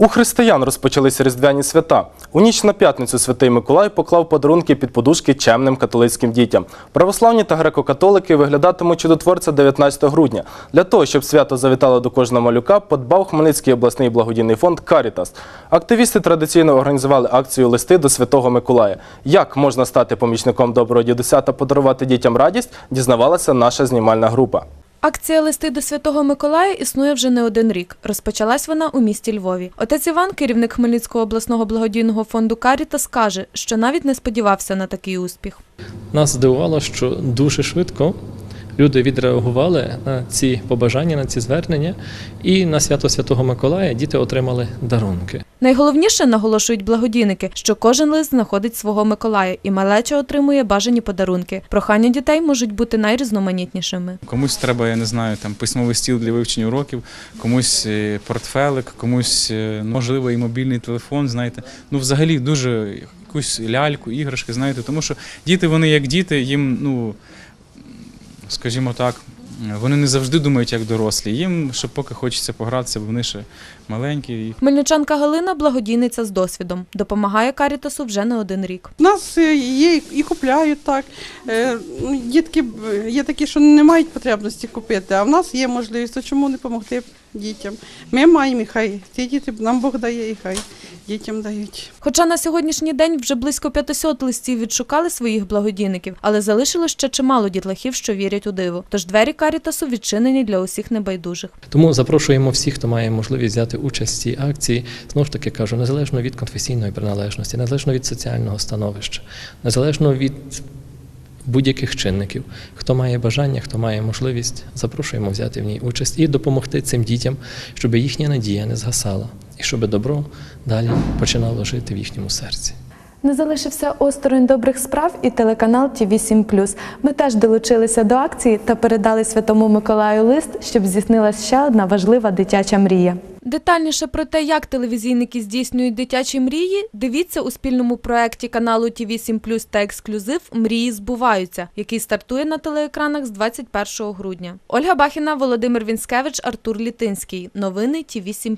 У християн розпочалися різдвяні свята. У ніч на п'ятницю святий Миколай поклав подарунки під подушки чемним католицьким дітям. Православні та греко-католики виглядатимуть чудотворця 19 грудня. Для того, щоб свято завітало до кожного малюка, подбав Хмельницький обласний благодійний фонд Карітас. Активісти традиційно організували акцію Листи до Святого Миколая. Як можна стати помічником доброго дідуся та подарувати дітям радість, дізнавалася наша знімальна група. Акція Листи до Святого Миколая існує вже не один рік. Розпочалась вона у місті Львові. Отець Іван, керівник Хмельницького обласного благодійного фонду Карітас, каже, що навіть не сподівався на такий успіх. Нас здивувало, що дуже швидко люди відреагували на ці побажання, на ці звернення, і на свято Святого Миколая діти отримали дарунки. Найголовніше наголошують благодійники, що кожен лист знаходить свого Миколая, і малеча отримує бажані подарунки. Прохання дітей можуть бути найрізноманітнішими. Комусь треба, я не знаю, там письмовий стіл для вивчення уроків, комусь е, портфелик, комусь е, ну, можливо і мобільний телефон. Знаєте, ну взагалі дуже якусь ляльку, іграшки, знаєте, тому що діти, вони як діти, їм, ну скажімо так. Вони не завжди думають як дорослі. Їм ще поки хочеться погратися, бо вони ще маленькі. І Хмельничанка Галина благодійниця з досвідом. Допомагає Карітасу вже не один рік. У нас е, є і купляють так. Е, ну, Дітки є такі, що не мають потребності купити, а в нас є можливість, то чому не допомогти дітям? Ми маємо і хай. Ці діти нам Бог дає і хай дітям дають. Хоча на сьогоднішній день вже близько 500 листів відшукали своїх благодійників, але залишилось ще чимало дітлахів, що вірять у диво. Тож двері Карітасу відчинені для усіх небайдужих. Тому запрошуємо всіх, хто має можливість взяти участь в цій акції. Знову ж таки кажу, незалежно від конфесійної приналежності, незалежно від соціального становища, незалежно від будь-яких чинників. Хто має бажання, хто має можливість, запрошуємо взяти в ній участь і допомогти цим дітям, щоб їхня надія не згасала і щоб добро далі починало жити в їхньому серці. Не залишився осторонь добрих справ і телеканал ТІВІ 7 Ми теж долучилися до акції та передали Святому Миколаю лист, щоб здійснилася ще одна важлива дитяча мрія. Детальніше про те, як телевізійники здійснюють дитячі мрії, дивіться у спільному проєкті каналу ТІВІ 7 та ексклюзив Мрії збуваються, який стартує на телеекранах з 21 грудня. Ольга Бахіна, Володимир Вінськевич, Артур Літинський. Новини ТІВІ 7